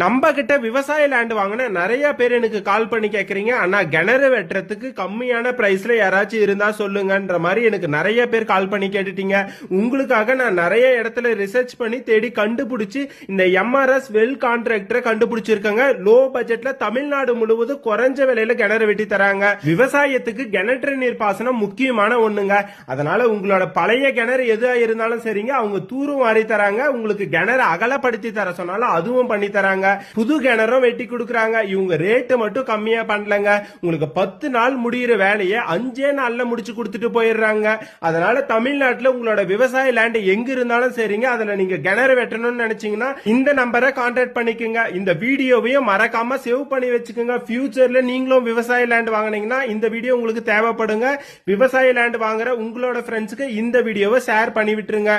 நம்ம கிட்ட விவசாய லேண்ட் வாங்கின நிறைய பேர் எனக்கு கால் பண்ணி கேட்குறீங்க ஆனால் கிணறு வெட்டுறதுக்கு கம்மியான ப்ரைஸில் யாராச்சும் இருந்தால் சொல்லுங்கன்ற மாதிரி எனக்கு நிறைய பேர் கால் பண்ணி கேட்டுட்டீங்க. உங்களுக்காக நான் நிறைய இடத்துல ரிசர்ச் பண்ணி தேடி கண்டுபிடிச்சி இந்த எம்ஆர்எஸ் வெல் கான்ட்ராக்டரை கண்டுபிடிச்சிருக்காங்க. லோ பட்ஜெட்டில் தமிழ்நாடு முழுவதும் குறைஞ்ச விலையில் கிணறு வெட்டி தராங்க. விவசாயத்துக்கு கிணற்று நீர் பாசனம் முக்கியமான ஒன்றுங்க அதனால உங்களோட பழைய கிணறு எதுவாக இருந்தாலும் சரிங்க. அவங்க தூரும் வாரி தராங்க. உங்களுக்கு கிணறு அகலப்படுத்தி தர சொன்னாலும் அதுவும் பண்ணி தராங்க. புது கிணறும் வெட்டி கொடுக்குறாங்க. இவங்க ரேட்டு மட்டும் கம்மியா பண்ணலங்க. உங்களுக்கு பத்து நாள் முடியிற வேலையை அஞ்சே நாள்ல முடிச்சு கொடுத்துட்டு போயிடுறாங்க. அதனால தமிழ்நாட்டுல உங்களோட விவசாய லேண்ட் எங்க இருந்தாலும் சரிங்க. அதுல நீங்க கிணறு வெட்டணும்னு நினைச்சீங்கன்னா இந்த நம்பரை கான்டாக்ட் பண்ணிக்கோங்க. இந்த வீடியோவையும் மறக்காம சேவ் பண்ணி வச்சுக்கோங்க. ஃபியூச்சர்ல நீங்களும் விவசாய லேண்ட் வாங்கினீங்கன்னா இந்த வீடியோ உங்களுக்கு தேவைப்படுங்க. விவசாய லேண்ட் வாங்குற உங்களோட ஃப்ரெண்ட்ஸுக்கு இந்த வீடியோவை ஷேர் பண்ணி விட்டுருங்க.